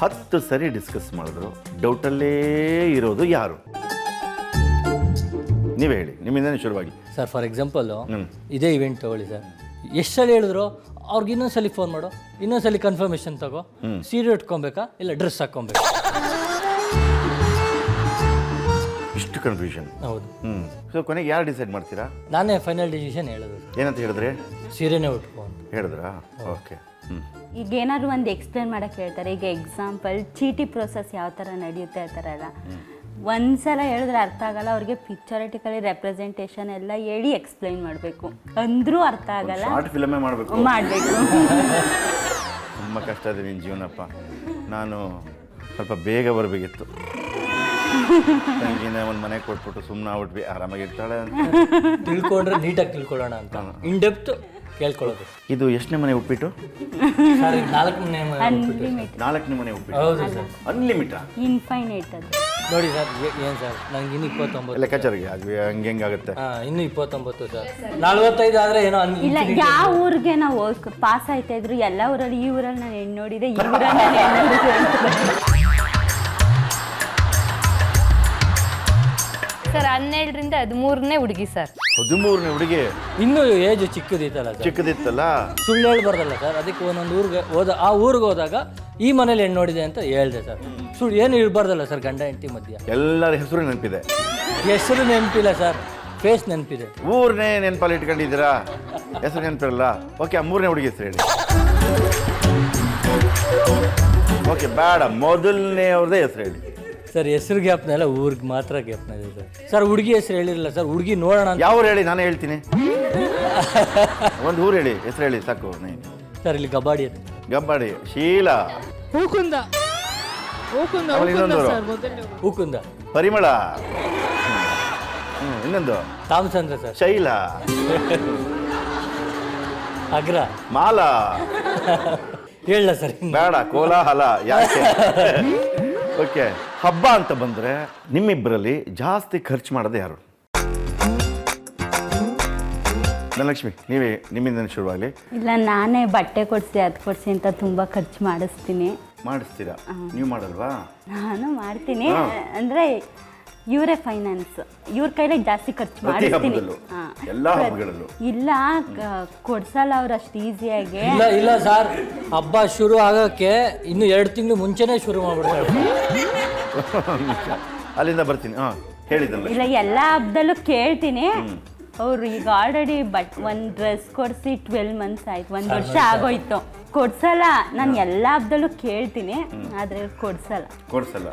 ಹತ್ತು ಸರಿ ಡಿಸ್ಕಸ್ ಮಾಡಿದ್ರು. ಡೌಟಲ್ಲೇ ಇರೋದು ಯಾರು? ನೀವೇ ಹೇಳಿ ನಿಮ್ಮಿಂದನೇ ಶುರುವಾಗಿ. Sir for example. ಇದೇ ಇವೆಂಟ್ ತಗೊಳ್ಳಿ ಸರ್. ಎಷ್ಟು ಸಲ ಹೇಳಿದ್ರು ಅವ್ರಿಗೆ ಇನ್ನೊಂದ್ಸಲಿ ಫೋನ್ ಮಾಡು ಇನ್ನೊಂದ್ಸಲಿ ಕನ್ಫರ್ಮೇಷನ್ ತಗೋ. ಸೀರೆ ಉಟ್ಕೊಬೇಕಾ ಇಲ್ಲ ಡ್ರೆಸ್ ಹಾಕ್ಕೊಬೇಕಾ? ಇಷ್ಟು ಕನ್ಫ್ಯೂಷನ್ ಹೌದು. ಹ್ಞೂ ಸೊ ಕೊನೆಗೆ ಯಾರು ಡಿಸೈಡ್ ಮಾಡ್ತೀರಾ? ನಾನೇ ಫೈನಲ್ ಡಿಸಿಷನ್ ಹೇಳೋದು ಏನಂತ ಹೇಳಿದ್ರೆ? ಸೀರೆನೇ ಉಟ್ಕೊ ಅಂತ. ಹೇಳಿದ್ರಾ? ಓಕೆ ಈಗ ಏನಾದ್ರು ಒಂದು ಎಕ್ಸ್ಪ್ಲೇನ್ ಮಾಡಕ್ಕೆ ಹೇಳ್ತಾರೆ. ಈಗ ಎಕ್ಸಾಂಪಲ್ ಚೀಟಿ ಪ್ರೋಸೆಸ್ ಯಾವ ಥರ ನಡೆಯುತ್ತೆ ಆ ಥರ ಎಲ್ಲ ಒಂದ್ಸಲ ಹೇಳಿದ್ರೆ ಅರ್ಥ ಆಗಲ್ಲ ಅವ್ರಿಗೆ ಪಿಕ್ಚರಿಟಿಕಲಿ ರೆಪ್ರೆಸೆಂಟೇಷನ್ ಎಲ್ಲ ಹೇಳಿ ಎಕ್ಸ್ಪ್ಲೈನ್ ಮಾಡಬೇಕು. ಅಂದ್ರೂ ಅರ್ಥ ಆಗಲ್ಲ. ಶಾರ್ಟ್ ಫಿಲಮೇ ಮಾಡಬೇಕು. ಮಾಡಬೇಕು. ತುಂಬ ಕಷ್ಟ ಇದೆ ನಿನ್ನ ಜೀವನಪ್ಪ. ನಾನು ಸ್ವಲ್ಪ ಬೇಗ ಬರಬೇಕಿತ್ತು. ತಂಗಿನ ಒಂದು ಮನೆ ಕೊಟ್ಬಿಟ್ಟು ಸುಮ್ಮನೆ ಆಗ್ಬಿಟ್ವಿ ಆರಾಮಾಗಿರ್ತಾಳೆ ಅಂತ. ತಿಳ್ಕೊಂಡ್ರೆ ನೀಟಾಗಿ ತಿಳ್ಕೊಳ್ಳೋಣ ಅಂತ. ಇನ್ ಡೆಪ್ತ್ ಕೇಳ್ಕೊಳ್ಳೋದು. ಇದು ಎಷ್ಟನೇ ಮನೆ ಉಪ್ಪಿಟ್ಟು? ಸರ್ ನಾಲ್ಕು ಮನೆ ಮಾಡ್ಬಿಟ್ಟು ಅನ್ಲಿಮಿಟ್ ನಾಲ್ಕನೇ ಮನೆ ಉಪ್ಪಿಟ್ಟು. ಹೌದು ಸರ್. ಅನ್ಲಿಮಿಟಾ ಇನ್ಫೈನೈಟ್ ಅದು. ನೋಡಿ ಸರ್ ಏನು ಸರ್? ನಂಗೆ ಇನ್ನು ಇಪ್ಪತ್ತೊಂಬತ್ತು. ಲೆಕ್ಕಾಚಾರಿಗೆ ಅದು ಹಂಗೆ ಹೆಂಗಾಗುತ್ತೆ ಹಾಂ ಇನ್ನು ಇಪ್ಪತ್ತೊಂಬತ್ತು ಸರ್. ನಲ್ವತ್ತೈದು ಆದರೆ ಏನೋ ಅನ್ ಇಲ್ಲ ಯಾವ ಊರಿಗೆ ನಾವು ಪಾಸ್ ಆಯ್ತಾ ಇದ್ರು ಎಲ್ಲ ಊರಲ್ಲಿ ಈ ಊರಲ್ಲಿ ನಾನು ಹೆಣ್ಣು ನೋಡಿದೆ ಈ ಊರಲ್ಲಿ ನಾನು ಹೆಣ್ಣು ನೋಡಿದೆ ಅಂತ. ಹನ್ನೆರಡರಿಂದ ಹದಿಮೂರನೇ ಹುಡುಗಿ ಸರ್. ಹದಿಮೂರನೇ ಹುಡುಗಿ? ಇನ್ನೂ ಏಜ್ ಚಿಕ್ಕದಿತ್ತಲ್ಲ ಸರ್. ಚಿಕ್ಕದಿತ್ತಲ್ಲ? ಸುಳ್ಳು ಹೇಳ್ಬಾರ್ದಲ್ಲ ಸರ್. ಅದಕ್ಕೆ ಒಂದೊಂದು ಊರಿಗೆ ಹೋದ ಆ ಊರಿಗೆ ಹೋದಾಗ ಈ ಮನೇಲಿ ಹೆಣ್ಣು ನೋಡಿದೆ ಅಂತ ಹೇಳಿದೆ ಸರ್. ಸುಳ್ಳು ಏನು ಇರಬಾರ್ದಲ್ಲ ಸರ್ ಗಂಡ ಹೆಂಡತಿ ಮಧ್ಯ. ಎಲ್ಲರ ಹೆಸರು ನೆನಪಿದೆ. ಹೆಸರು ನೆನಪಿಲ್ಲ ಸರ್. ಫೇಸ್ ನೆನಪಿದೆ. ಊರನೇ ನೆನಪಲ್ಲಿ ಇಟ್ಕೊಂಡಿದ್ದೀರಾ? ಹೆಸರು ನೆನಪಿರಲ್ಲ? ಓಕೆ ಆ ಮೂರನೇ ಹುಡುಗಿ ಹೆಸರು ಹೇಳಿ. ಓಕೆ ಬೇಡ. ಮೊದಲನೇ ಅವ್ರದ್ದೇ ಹೆಸರು ಹೇಳಿ. ಸರ್ ಹೆಸರು ಗ್ಯಾಪ್ನ ಎಲ್ಲ ಊರಿಗೆ ಮಾತ್ರ ಗ್ಯಾಪ್ನ ಇದೆ ಸರ್. ಸರ್ ಹುಡುಗಿ ಹೆಸರು ಹೇಳಿರಲ್ಲ ಸರ್ ಹುಡುಗಿ ನೋಡೋಣ ಅಂತ. ಯಾವ ಊರು ಹೇಳಿ? ನಾನು ಹೇಳ್ತೀನಿ. ಒಂದು ಊರು ಹೇಳಿ ಹೆಸರು ಹೇಳಿ ಸಾಕು ನೀನು. ಸರ್ ಇಲ್ಲಿ ಕಬಾಡಿ ಅಂತ. ಗಬ್ಬಾಡಿ ಶೀಲಾ. ಹೂಕುಂದ ಹೂಕುಂದ ಆಮೇಲೆ ಹೂಕುಂದ ಇನ್ನೊಂದು ಸರ್ ಮೊದಲನೇ ಹೂಕುಂದ ಪರಿಮಳ. ಹ್ಮ್, ಇನ್ನೊಂದು. ತಾಮಸಂದ್ರ ಸರ್. ಶೈಲ. ಅಗ್ರ. ಮಾಲ. ಹೇಳಲ್ಲ ಸರ್ ಬೇಡ ಕೋಲಾಹಲ ಯಾಕೆ? ಓಕೆ ಹಬ್ಬ ಅಂತ ಬಂದರೆ ನಿಮ್ಮಿಬ್ಬರಲ್ಲಿ ಜಾಸ್ತಿ ಖರ್ಚು ಮಾಡೋದು ಯಾರು? ಧನಲಕ್ಷ್ಮಿ ನೀವೇ ನಿಮ್ಮಿಂದ ಶುರುವಾಗಲಿ. ಇಲ್ಲ ನಾನೇ ಬಟ್ಟೆ ಕೊಡಿಸಿ ಅದು ಕೊಡಿಸಿ ಅಂತ ತುಂಬ ಖರ್ಚು ಮಾಡಿಸ್ತೀನಿ. ಮಾಡಿಸ್ತೀರಾ? ನೀವು ಮಾಡಲ್ವಾ? ನಾನು ಮಾಡ್ತೀನಿ. ಅಂದರೆ ಇವರೇ ಫೈನಾನ್ಸ್ ಇವ್ರ ಕೈಲೇ ಜಾಸ್ತಿ ಖರ್ಚು ಪ್ರತಿ ಮಾಡಿಸ್ತೀನಿ. ಹಬ್ಬದಲ್ಲೂ. ಹಾ. ಎಲ್ಲಾ ಹಬ್ಬಗಳಲ್ಲೂ. ಇಲ್ಲ ಕ- ಕೊಡ್ಸಲ್ಲ ಅವ್ರು ಅಷ್ಟು ಈಸಿಯಾಗಿ ಇಲ್ಲ ಇಲ್ಲ ಸರ್. ಹಬ್ಬ ಶುರು ಆಗೋಕ್ಕೆ ಇನ್ನು ಎರಡು ತಿಂಗಳು ಮುಂಚೆನೇ ಶುರು ಮಾಡ್ಬಿಡ್ತಾರೆ. ಅಲ್ಲಿಂದ ಬರ್ತೀನಿ. ಹಾ ಹೇಳಿದ್ದಲ್ಲ ಇಲ್ಲ ಎಲ್ಲ ಹಬ್ಬದಲ್ಲೂ ಕೇಳ್ತೀನಿ. ಅವ್ರು ಈಗ ಆಲ್ರೆಡಿ ಬಟ್ ಒಂದು ಡ್ರೆಸ್ ಕೊಡಿಸಿ ಟ್ವೆಲ್ ಮಂತ್ಸ್ ಆಯ್ತು. ಒಂದು ವರ್ಷ ಆಗೋಯ್ತು. ಕೊಡ್ಸಲ್ಲ? ನಾನು ಎಲ್ಲ ಹಬ್ಬದಲ್ಲೂ ಕೇಳ್ತೀನಿ. ಆದರೆ ಕೊಡ್ಸಲ್ಲ. ಕೊಡ್ಸಲ್ಲ.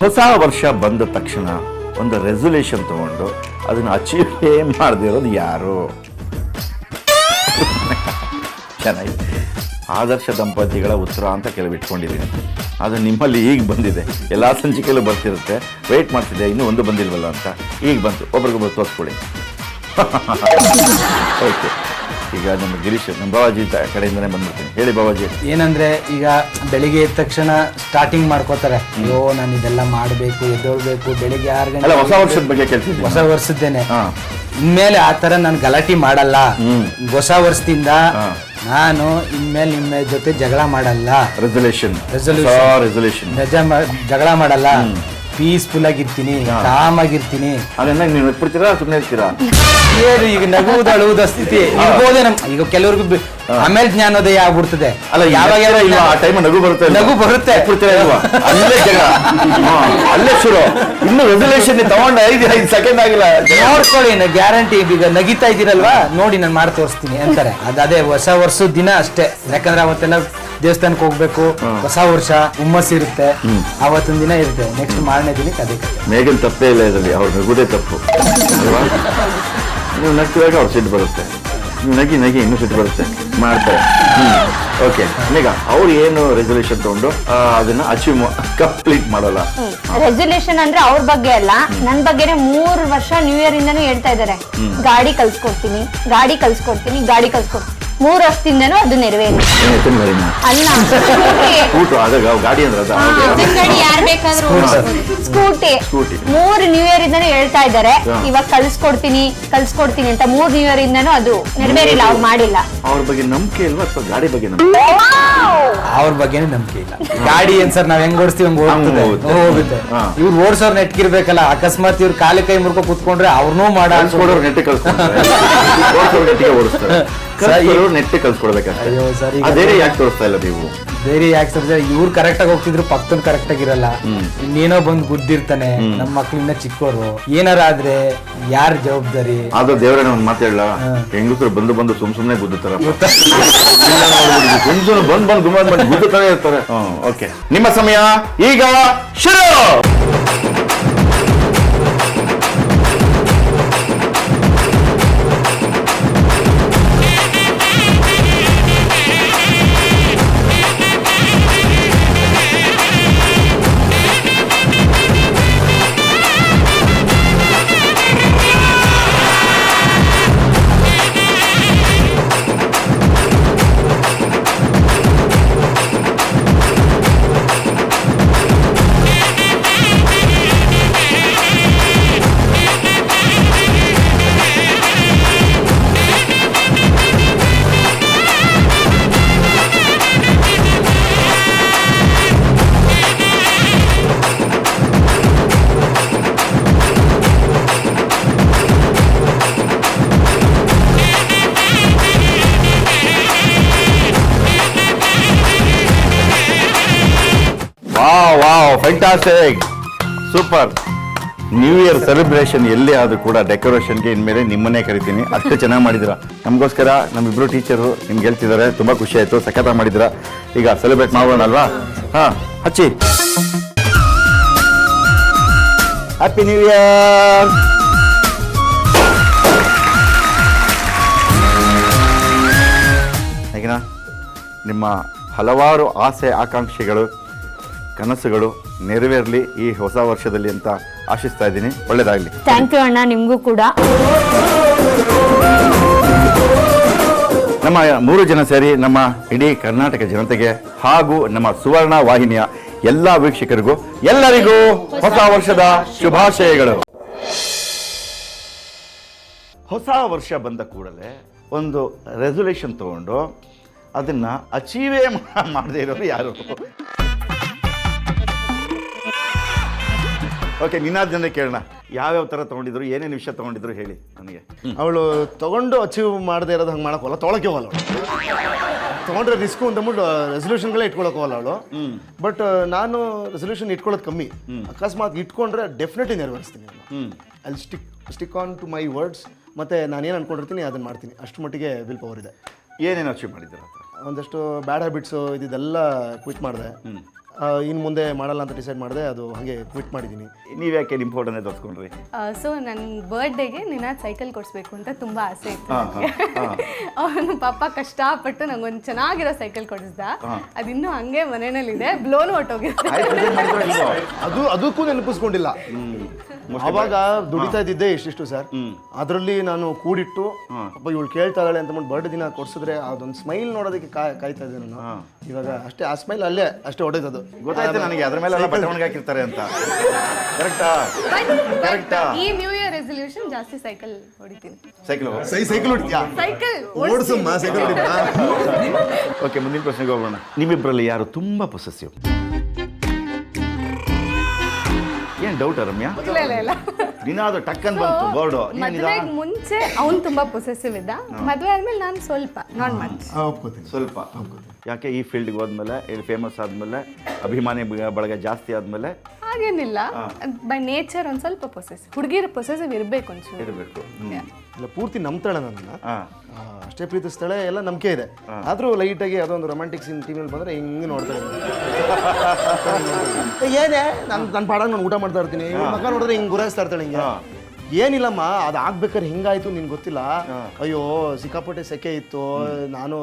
ಹೊಸ ವರ್ಷ ಬಂದ ತಕ್ಷಣ ಒಂದು ರೆಸೊಲ್ಯೂಷನ್ ತಗೊಂಡು ಅದನ್ನು ಅಚೀವ್ ಮಾಡದಿರೋದು ಯಾರು? ಚೆನ್ನಾಗಿ. ಆದರ್ಶ ದಂಪತಿಗಳ ಉತ್ತರ ಅಂತ ಕೆಲವು ಇಟ್ಕೊಂಡಿದ್ದೀನಿ. ಅದು ನಿಮ್ಮಲ್ಲಿ ಈಗ ಬಂದಿದೆ. ಎಲ್ಲ ಸಂಚಿಕೆಯಲ್ಲೂ ಬರ್ತಿರುತ್ತೆ. ವೆಯ್ಟ್ ಮಾಡ್ತಿದ್ದೆ. ಇನ್ನೂ ಒಂದು ಬಂದಿಲ್ವಲ್ಲ ಅಂತ. ಈಗ ಬಂತು. ಒಬ್ರಿಗೊಬ್ರು ತೋರಿಸ್ಕೊಳ್ಳಿ. ಓಕೆ ಈಗ ನಮ್ಮ ಗಿರೀಶ್ ನಮ್ಮ ಬಾಬಾಜಿ ಕಡೆಯಿಂದನೇ ಬಂದ್ಬಿಡ್ತೀನಿ. ಹೇಳಿ ಬಾಬಾಜಿ. ಏನಂದ್ರೆ ಈಗ ಬೆಳಿಗ್ಗೆ ಎದ್ದ ತಕ್ಷಣ ಸ್ಟಾರ್ಟಿಂಗ್ ಮಾಡ್ಕೋತಾರೆ. ಅಯ್ಯೋ ನಾನು ಇದೆಲ್ಲ ಮಾಡಬೇಕು ಎದ್ದೋಳ್ಬೇಕು. ಬೆಳಿಗ್ಗೆ ಆರು ಗಂಟೆ ಹೊಸ ವರ್ಷದ ಬಗ್ಗೆ ಕೇಳ್ತೀನಿ ಹೊಸ ವರ್ಷದ್ದೇನೆ. ಹಾ. ಇನ್ಮೇಲೆ ಆ ತರ ನಾನು ಗಲಾಟೆ ಮಾಡಲ್ಲ. ಹೊಸ ವರ್ಷದಿಂದ ನಾನು ಇನ್ಮೇಲೆ ನಿಮ್ಮ ಜೊತೆ ಜಗಳ ಮಾಡಲ್ಲ. ರೆಸಲ್ಯೂಷನ್ ರೆಸಲ್ಯೂಷನ್ ರೆಸೊಲ್ಯೂಷನ್ ಜಗಳ ಮಾಡಲ್ಲ. ಪೀಸ್ಫುಲ್ ಆಗಿರ್ತೀನಿ ಕಾಮ್ ಆಗಿರ್ತೀನಿ. ಅದನ್ನ ನೀವು ನಗ್ಬಿಡ್ತೀರಾ ಸುಮ್ಮನೆ ಇರ್ತೀರಾ? ಏನು ಈಗ ನಗುವುದು ಅಳುವುದ ಸ್ಥಿತಿ. ಇರ್ಬೋದೇ ನಮ್ ಈಗ ಕೆಲವ್ರಿಗೂ ಬಿ- ಆಮೇಲೆ ಜ್ಞಾನೋದಯ ಆಗ್ಬಿಡ್ತದೆ. ಅಲ್ಲ ಯಾವಾಗ ಯಾವಾಗ ಇಲ್ಲ ಆ ಟೈಮ್ ನಗು ಬರುತ್ತೆ? ನಗು ಬರುತ್ತೆ. ಇಲ್ವಾ? ಅಲ್ಲೇ ಜಗ ಹಾ, ಅಲ್ಲೇ ಶುರು. ಇನ್ನು ರೆಸಲ್ಯೂಷನ್ ತಗೊಂಡ ಐದು ಐದು ಸೆಕೆಂಡ್ ಆಗಿಲ್ಲ. ನೋಡ್ಕೊಳ್ಳಿ ಗ್ಯಾರಂಟಿ ಈಗ ನಗಿತಾ ಇದ್ದೀರಲ್ವಾ? ನೋಡಿ ನಾನು ಮಾಡಿ ತೋರಿಸ್ತೀನಿ ಅಂತಾರೆ. ಅದು ಅದೇ ಹೊಸ ವರ್ಷದ ದಿನ ಅಷ್ಟೇ. ಯಾಕಂದ್ರೆ ಅವತ್ತೆಲ್ಲ ದೇವಸ್ಥಾನಕ್ಕೆ ಹೋಗ್ಬೇಕು ಹೊಸ ವರ್ಷ ಹುಮ್ಮಸ್ ಇರುತ್ತೆ. ಅವತ್ತಿನ ದಿನ ಇರುತ್ತೆ. ನೆಕ್ಸ್ಟ್ ಮಾರನೇ ದಿನಕ್ಕೆ ಅದೇ ಕತೆ ಮೇಗನ್ ತಪ್ಪೇ ಇಲ್ಲ ಇದರಲ್ಲಿ. ಅವ್ರ ನಗುದೇ ತಪ್ಪು. ಅಲ್ವಾ? ನೀವು ನಗ್ತಿವಾಗ ಅವ್ರು ಸಿಟ್ಟು ಬರುತ್ತೆ. ನೀವು ನಗಿ ನಗಿ ಇನ್ನೂ ಸಿಟ್ಟು ಬರುತ್ತೆ. ಮಾಡ್ತಾರೆ. ಓಕೆ ಈಗ ಅವ್ರು ಏನು ರೆಸೊಲ್ಯೂಷನ್ ತಗೊಂಡು ಅದನ್ನ ಅಚೀವ್ ಕಂಪ್ಲೀಟ್ ಮಾಡಲ್ಲ? ರೆಸೊಲ್ಯೂಷನ್ ಅಂದ್ರೆ ಅವ್ರ ಬಗ್ಗೆ ಅಲ್ಲ. ನನ್ ಬಗ್ಗೆನೆ ಮೂರ್ ವರ್ಷ ನ್ಯೂ ಇಯರ್ ಇಂದಾನು ಹೇಳ್ತಾ ಇದಾರೆ. ಗಾಡಿ ಕಲ್ಸ್ಕೊಡ್ತೀನಿ ಗಾಡಿ ಕಲ್ಸ್ಕೊಡ್ತೀನಿ ಗಾಡಿ ಕಲ್ಸ್ಕೊಡ್ತೀನಿ ಮೂರ್ ವರ್ಷದಿಂದನು ಅದು ನೆರವೇರಿ ಏನಾಯ್ತು ಮರಿನಾ ಅಲ್ಲ ಊಟ ಅದಾಗ ಗಾಡಿ ಅಂದ್ರೆ ಅದ ಅದಿನ್ ಗಾಡಿ ಯಾರ್ ಬೇಕಾದ್ರೂ ಸ್ಕೂಟಿ. Scooty. ಮೂರ್ ನ್ಯೂ ಇಯರ್ ಇಂದಾನು ಹೇಳ್ತಾ ಇದಾರೆ ಹಾ. ಇವಾಗ ಕಲ್ಸ್ಕೊಡ್ತೀನಿ ಕಲ್ಸ್ಕೊಡ್ತೀನಿ ಅಂತ ಮೂರ್ ನ್ಯೂ ಇಯರ್ ಇಂದನು ಅದು ನೆರವೇರಿಲ್ಲ ಅವ್ರು ಮಾಡಿಲ್ಲ. ಅವ್ರ ಬಗ್ಗೆ ನಂಬಿಕೆ ಇಲ್ವಾ ಅಥವಾ ಗಾಡಿ ಬಗ್ಗೆ ನಂಬಿಕೆ? ಅವ್ರ ಬಗ್ಗೆನೇ ನಂಬಿಕೆ ಇಲ್ಲ. ಗಾಡಿ ಏನ್ ಸರ್ ನಾವ್ ಹೆಂಗ್ ಓಡಿಸ್ತೀವಿ ಹಂಗ್ ಹಂಗ್ ಹೋಗ್ತದೆ. ಹೋಗುತ್ತೆ. ಹೋಗುತ್ತೆ. ಹಾ. ಇವ್ರು ಓಡಿಸೋರ್ ನೆಟ್ಕಿರ್ಬೇಕಲ್ಲ ಅಕಸ್ಮಾತ್ ಇವ್ರು ಕಾಲಿ ಕೈ ಮುರ್ಕೊ ಕುತ್ಕೊಂಡ್ರೆ ಅವ್ರನ್ನೂ ಮಾಡ ನೆಟ್ಟಿ ಓಡಿಸೋರು ನೆಟ್ಟಿಗೆ ಓಡಿಸ್ತಾರೆ. ನೆಟ್ಟಿ ಕಳ್ಸ್ಕೊಡ್ಬೇಕಂತ ಅಯ್ಯೋ ಸರ್ ಈಗ ಅದೇ ಯಾಕೆ ತೋರಿಸ್ತಾ ಇಲ್ಲ ನೀವು? ಬೇರೆ ಯಾಕೆ ಸರ್ ಇವ್ರು ಕರೆಕ್ಟ್ ಆಗಿ ಹೋಗ್ತಿದ್ರು ಪಕ್ಕದ ಕರೆಕ್ಟ್ ಆಗಿರಲ್ಲ ಇನ್ನೇನೋ ಬಂದ್ ಗುದ್ದಿರ್ತಾನೆ ನಮ್ಮ ಮಕ್ಳಿಂದ ಚಿಕ್ಕವರು ಏನಾರ ಆದ್ರೆ ಯಾರ ಜವಾಬ್ದಾರಿ? ಅದು ದೇವರನ್ನ ಒಂದು ಮಾತಾಡಲ್ಲ ಹೆಂಗಸರು ಬಂದು ಬಂದು ಸುಮ್ ಸುಮ್ನೆ ಗುದ್ದುತ್ತಾರ ಸುಮ್ ಸುಮ್ನೆ ಬಂದ್ ಬಂದ್ ಗುಮ್ಮ ಗುದ್ದುತ್ತಾನೆ ಇರ್ತಾರೆ. ಓಕೆ ನಿಮ್ಮ ಸಮಯ ಈಗ ಶುರು! Wow fantastic super new year celebration ಎಲ್ಲೇ ಆದರೂ ಕೂಡ ಡೆಕೋರೇಷನ್ಗೆ ಇನ್ಮೇಲೆ ನಿಮ್ಮನ್ನೇ ಕರಿತೀನಿ. ಅಷ್ಟು ಚೆನ್ನಾಗಿ ಮಾಡಿದಿರ ನಮಗೋಸ್ಕರ ನಮ್ಮಿಬ್ಬರು ಟೀಚರು ನಿಮ್ಗೆ ಹೇಳ್ತಿದ್ದಾರೆ. ತುಂಬ ಖುಷಿ ಆಯಿತು. ಸಖತ ಮಾಡಿದಿರ ಈಗ ಸೆಲೆಬ್ರೇಟ್ ಮಾಡೋಣ ಅಲ್ವಾ? ಹಾಂ, ಹಚ್ಚಿ. ಹ್ಯಾಪಿ ನ್ಯೂ ಇಯರ್ ಹೇಗಿನ? ನಿಮ್ಮ ಹಲವಾರು ಆಸೆ, ಆಕಾಂಕ್ಷೆಗಳು ಕನಸುಗಳು ನೆರವೇರಲಿ ಈ ಹೊಸ ವರ್ಷದಲ್ಲಿ ಅಂತ ಆಶಿಸ್ತಾ ಇದ್ದೀನಿ. ಒಳ್ಳೇದಾಗಲಿ. ಥ್ಯಾಂಕ್ ಯು ಅಣ್ಣ ನಿಮಗೂ ಕೂಡ. ನಮ್ಮ ಮೂರು ಜನ ಸೇರಿ ನಮ್ಮ ಇಡೀ ಕರ್ನಾಟಕ ಜನತೆಗೆ ಹಾಗೂ ನಮ್ಮ ಸುವರ್ಣ ವಾಹಿನಿಯ ಎಲ್ಲ ವೀಕ್ಷಕರಿಗೂ ಎಲ್ಲರಿಗೂ ಹೊಸ ವರ್ಷದ ಶುಭಾಶಯಗಳು. ಹೊಸ ವರ್ಷ ಬಂದ ಕೂಡಲೇ ಒಂದು ರೆಸೊಲ್ಯೂಷನ್ ತಗೊಂಡು ಅದನ್ನ ಅಚೀವೇ ಮಾಡದೇ ಇರೋರು ಯಾರು? ಓಕೆ ನಿನ್ನಾದ್ಯಂತ ಕೇಳೋಣ. ಯಾವ್ಯಾವ ಥರ ತೊಗೊಂಡಿದ್ರು ಏನೇನು ವಿಷಯ ತೊಗೊಂಡಿದ್ರು ಹೇಳಿ ನನಗೆ. ಅವಳು ತೊಗೊಂಡು ಅಚೀವ್ ಮಾಡದೇ ಇರೋದು ಹಂಗೆ ಮಾಡೋಕೆ ಹೋಗಲ್ಲ ತೊಳಕೆ ಹೋಗಲ್ಲ ಅವಳು. ತಗೊಂಡ್ರೆ ರಿಸ್ಕು ಅಂತಂದ್ಬಿಟ್ಟು ರೆಸೊಲ್ಯೂಷನ್ಗಳೇ ಇಟ್ಕೊಳಕ್ಕೆ ಹೋಗಲ್ಲ ಅವಳು. ಬಟ್ ನಾನು ರೆಸೊಲ್ಯೂಷನ್ ಇಟ್ಕೊಳ್ಳೋದು ಕಮ್ಮಿ. ಅಕಸ್ಮಾತ್ ಇಟ್ಕೊಂಡ್ರೆ ಡೆಫಿನೆಟ್ಲಿ ನೆರವೇರಿಸ್ತೀನಿ ಅಲ್ಲಿ stick stick on to my words ಮತ್ತು ನಾನೇನು ಅನ್ಕೊಂಡಿರ್ತೀನಿ ಅದನ್ನು ಮಾಡ್ತೀನಿ. ಅಷ್ಟು ಮಟ್ಟಿಗೆ ವಿಲ್ ಪವರ್ ಇದೆ. ಏನೇನು ಅಚೀವ್ ಮಾಡಿದ್ದೀರ ಒಂದಷ್ಟು ಬ್ಯಾಡ್ ಹ್ಯಾಬಿಟ್ಸು ಇದೆಲ್ಲ ಕ್ವಿಟ್ ಮಾಡಿದೆ. ಇನ್ನು ಮುಂದೆ ಮಾಡಲ್ಲ ಅಂತ ಡಿಸೈಡ್ ಮಾಡಿದೆ ಅದು ಹಾಗೆ ಕ್ವಿಟ್ ಮಾಡಿದ್ದೀನಿ. ನೀವು ಯಾಕೆ ನಿಮ್ಮ ಫೋಟೋನೇ ತೋರಿಸ್ಕೊಂಡ್ರಿ? ಸೊ ನನ್ನ ಬರ್ಡೇಗೆ ನಿನ್ನ ಸೈಕಲ್ ಕೊಡಿಸ್ಬೇಕು ಅಂತ ತುಂಬ ಆಸೆ ಇತ್ತು. ನನಗೆ ಅವನು ಪಾಪ ಕಷ್ಟಪಟ್ಟು ನಂಗೊಂದು ಚೆನ್ನಾಗಿರೋ ಸೈಕಲ್ ಕೊಡಿಸ್ದ ಅದಿನ್ನೂ ಹಂಗೆ ಮನೆಯಲ್ಲಿದೆ ಬ್ಲೋನ್ ಹೊಟ್ಟೋಗಿದೆ ಅದು ಅದಕ್ಕೂ ನೆನಪಿಸ್ಕೊಂಡಿಲ್ಲ. ಅವಾಗ ದುಡಿತಾ ಇದ್ದಿದ್ದೆ ಇಷ್ಟಿಷ್ಟು ಸರ್. ಅದರಲ್ಲಿ ನಾನು ಕೂಡಿಟ್ಟು ಅಪ್ಪ ಇವಳು ಕೇಳ್ತಾ ಇದ್ದಾಳೆ ಅಂತ ಬರ್ಡೇ ದಿನ ಕೊಡ್ಸಿದ್ರೆ ಅದೊಂದು ಸ್ಮೈಲ್ ನೋಡೋದಕ್ಕೆ ಕಾಯ್- ಕಾಯ್ತಾ ಇದ್ದೆ ನಾನು. ಇವಾಗ ಅಷ್ಟೇ ಆ ಸ್ಮೈಲ್ ಅಲ್ಲೇ ಅಷ್ಟೇ ಹೊಡೆದದು ಗೊತ್ತಾಯ್ತು ನನಗೆ ಅದ್ರ ಮೇಲೆ ಹಾಕಿರ್ತಾರೆ ಅಂತ. ಕರೆಕ್ಟಾ ಕರೆಕ್ಟಾ ಈ ನ್ಯೂ ಇಯರ್ ರೆಸಲ್ಯೂಷನ್ ಜಾಸ್ತಿ ಸೈಕಲ್ ಹೊಡಿತೀನಿ. ಸೈಕಲ್ ಸೈಕಲ್ ಹೊಡಿತೀಯಾ? ಸೈಕಲ್ ಓಡಿಸಮ್ಮ ಸೈಕಲ್ ಓಕೆ ಮುಂದಿನ ಪ್ರಶ್ನೆಗೆ ಹೋಗೋಣ. ನಿಮ್ಮಿಬ್ಬರಲ್ಲಿ ಯಾರು ತುಂಬಾ ಪೊಸೆಸಿವ್ ಏನ್ ಡೌಟ್ ರಮ್ಯಾ? ಇಲ್ಲ ಇಲ್ಲ ಇಲ್ಲ. ಟಕ್ಕನ್ ಬಂತು ಬೋರ್ಡು ಮದುವೆಗೆ ಮುಂಚೆ ಅವ್ನು ತುಂಬಾ ಪೊಸೆಸಿವ್ ಇದ್ದ. ಮದುವೆ ಆದ್ಮೇಲೆ ನಾನು ಸ್ವಲ್ಪ ನಾನ್ ಮಚ್ ಒಪ್ಕೋತೀನಿ. ಸ್ವಲ್ಪ. ಯಾಕೆ ಈ ಫೀಲ್ಡ್ಗೆ ಹೋದ್ಮೇಲೆ ಇಲ್ಲಿ ಫೇಮಸ್ ಆದ್ಮೇಲೆ ಅಭಿಮಾನಿ ಬ- ಬಳಗ ಜಾಸ್ತಿ ಆದ್ಮೇಲೆ? ಹಾಗೇನಿಲ್ಲ. ಬೈ ನೇಚರ್ ಒಂದ್ ಸ್ವಲ್ಪ ಪೊಸೆಸಿವ್ ಹುಡುಗಿರ ಪೊಸೆಸಿವ್ ಇರ್ಬೇಕು ಒಂಚೂರು. ಇರಬೇಕು. ಇಲ್ಲ ಪೂರ್ತಿ ನಂಬ್ತಾಳೆ ನನ್ನ ಹಾ. ಅಷ್ಟೇ ಪ್ರೀತಿಸ್ತಾಳೆ ಎಲ್ಲ ನಂಬಿಕೆ ಇದೆ. ಆದ್ರೂ ಲೈಟಾಗಿ ಆಗಿ ಅದೊಂದು ರೊಮ್ಯಾಂಟಿಕ್ ಸೀನ್ ಟಿವಿಯಲ್ಲಿ ಬಂದ್ರೆ ಹಿಂಗೆ ನೋಡ್ತಾರೆ ಏನೇ ನಾನು ನನ್ನ ಪಾಡಾಗ ನಾನು ಊಟ ಮಾಡ್ತಾ ಇರ್ತೀನಿ. ಮಗ ನೋಡಿದ್ರೆ ಹಿಂಗೆ ಗುರಾಯಿಸ್ತಾ ಇರ್ತಾಳೆ ಹಿಂಗೆ. ಏನಿಲ್ಲಮ್ಮ ಅದು ಆಗ್ಬೇಕಾದ್ರೆ ಹಿಂಗಾಯ್ತು ನಿನ್ಗೆ ಗೊತ್ತಿಲ್ಲ? ಅಯ್ಯೋ ಸಿಕ್ಕಾಪಟ್ಟೆ ಸೆಕೆ ಇತ್ತು ನಾನು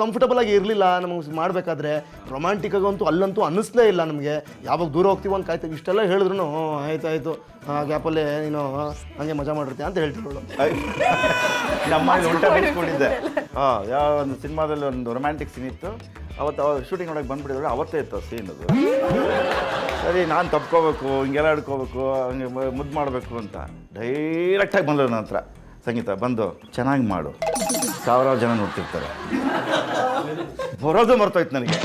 ಕಂಫರ್ಟಬಲ್ ಆಗಿ ಇರಲಿಲ್ಲ ನಮಗೆ ಮಾಡಬೇಕಾದ್ರೆ. ರೊಮ್ಯಾಂಟಿಕ್ ಆಗಂತೂ ಅಲ್ಲಂತೂ ಅನ್ನಿಸ್ಲೇ ಇಲ್ಲ ನಮಗೆ. ಯಾವಾಗ ದೂರ ಹೋಗ್ತೀವೋ ಅಂತ ಕಾಯ್ತೀವಿ ಇಷ್ಟೆಲ್ಲ ಹೇಳಿದ್ರು ಆಯ್ತು ಆಯ್ತು. ಆ ಗ್ಯಾಪಲ್ಲೇ ನೀನು ಹಂಗೆ ಮಜಾ ಮಾಡಿರ್ತೀಯ ಅಂತ ಹೇಳ್ತಿರೋಳು ನಮ್ಮ ಹಾಂ ಯಾವ ಒಂದು ಸಿನಿಮಾದಲ್ಲಿ ಒಂದು ರೊಮ್ಯಾಂಟಿಕ್ ಸೀನ್ ಇತ್ತು. ಅವತ್ತು ಶೂಟಿಂಗ್ ನೋಡಕ್ಕೆ ಬಂದ್ಬಿಟ್ಟಿದ್ರು ಅವತ್ತೇ ಇತ್ತು ಸೀನ್ ಅದು. ಸರಿ ನಾನು ತಪ್ಕೋಬೇಕು ಹಿಂಗೆಲ್ಲ ಹಿಡ್ಕೋಬೇಕು ಹಂಗೆ ಮುದ್ದು ಮಾಡಬೇಕು ಅಂತ. ಡೈರೆಕ್ಟಾಗಿ ಬಂದರು ನನ್ನ ಹತ್ರ. ಸಂಗೀತ ಬಂದು ಚೆನ್ನಾಗಿ ಮಾಡು. ಸಾವಿರಾರು ಜನ ನೋಡ್ತಿರ್ತಾರೆ. ಬರೋದು ಮರ್ತೋಯ್ತು ನನಗೆ.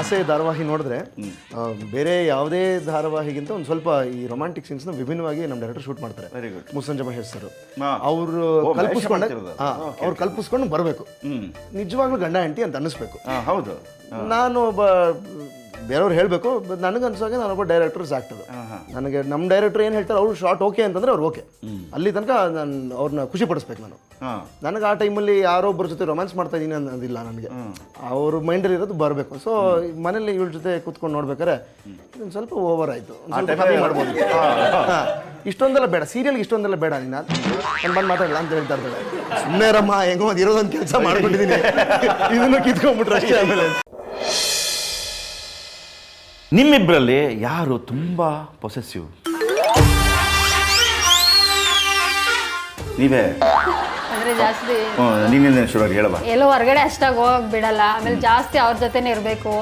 ಆಸೆ ಧಾರಾವಾಹಿ ನೋಡಿದ್ರೆ ಬೇರೆ ಯಾವುದೇ ಧಾರಾವಾಹಿಗಿಂತ ಒಂದು ಸ್ವಲ್ಪ ಈ ರೊಮ್ಯಾಂಟಿಕ್ ಸೀನ್ಸ್ನ ವಿಭಿನ್ನವಾಗಿ ನಮ್ಮ ಡೈರೆಕ್ಟರ್ ಶೂಟ್ ಮಾಡ್ತಾರೆ. Very good Mussanje Mahesh sir. ಅವರು ಕಲ್ಪಿಸ್ಕೊಂಡು ಅವ್ರು ಕಲ್ಪಿಸ್ಕೊಂಡು ಬರಬೇಕು. ನಿಜವಾಗ್ಲೂ ಗಂಡ ಹೆಂಡತಿ ಅಂತ ಅನ್ನಿಸ್ಬೇಕು. ಹೌದು. ನಾನು ಒಬ್ಬ ಬೇರೆಯವ್ರು ಹೇಳಬೇಕು ನನಗೆ ಅನ್ಸೋಗೆ ನಾನೊಬ್ಬ ಡೈರೆಕ್ಟರ್ಸ್ ಆಕ್ಟರ್ ನನಗೆ ನಮ್ಮ ಡೈರೆಕ್ಟರ್ ಏನು ಹೇಳ್ತಾರೆ ಅವ್ರು ಶಾರ್ಟ್ ಓಕೆ ಅಂತಂದ್ರೆ ಅವ್ರು ಓಕೆ ಅಲ್ಲಿ ತನಕ ನಾನು ಅವ್ರನ್ನ ಖುಷಿ ಪಡಿಸ್ಬೇಕು ನಾನು. ನನಗೆ ಆ ಟೈಮಲ್ಲಿ ಯಾರೊಬ್ಬರ ಜೊತೆ ರೊಮ್ಯಾನ್ಸ್ ಮಾಡ್ತಾ ಇದ್ದೀನಿ ಅನ್ನೋದಿಲ್ಲ ನನಗೆ. ಅವ್ರ ಮೈಂಡಲ್ಲಿ ಇರೋದು ಬರಬೇಕು. ಸೊ ಮನೇಲಿ ಇವಳ ಜೊತೆ ಕೂತ್ಕೊಂಡು ನೋಡ್ಬೇಕಾರೆ ಇದೊಂದು ಸ್ವಲ್ಪ ಓವರ್ ಆಯಿತು. ಮಾಡ್ಬೋದು. ಇಷ್ಟೊಂದೆಲ್ಲ ಬೇಡ ಸೀರಿಯಲ್ಗೆ ಇಷ್ಟೊಂದೆಲ್ಲ ಬೇಡ ನೀನು ನಾನು. ಬಂದು ಮಾತಾಡಲ್ಲ ಅಂತ ಹೇಳ್ತಾ ಇರ್ತಾಳೆ. ಸುಮ್ಮನೆ ರಮ್ಮ ಹೆಂಗೋ ಅದು ಇರೋದೊಂದು ಕೆಲಸ ಮಾಡ್ಕೊಂಡಿದ್ದೀನಿ ಇದನ್ನು ಕಿತ್ಕೊಂಡ್ಬಿಟ್ರೆ ಅಷ್ಟೇ ಆಮೇಲೆ. ನಿಮ್ಮಿಬ್ಬರಲ್ಲಿ ಯಾರು ತುಂಬ ಪೊಸೆಸಿವ್ ನೀವೇ. ಅಂದ್ರೆ ಜಾಸ್ತಿ ನೀನೇನು ಶುರು ಹೇಳ봐 ಎಲ್ಲೋ ಹೊರಗಡೆ ಅಷ್ಟಾಗಿ ಹೋಗಕ್ ಬಿಡಲ್ಲ. ಆಮೇಲೆ ಜಾಸ್ತಿ ಅವ್ರ ಜೊತೆನೆ ಇರ್ಬೇಕು.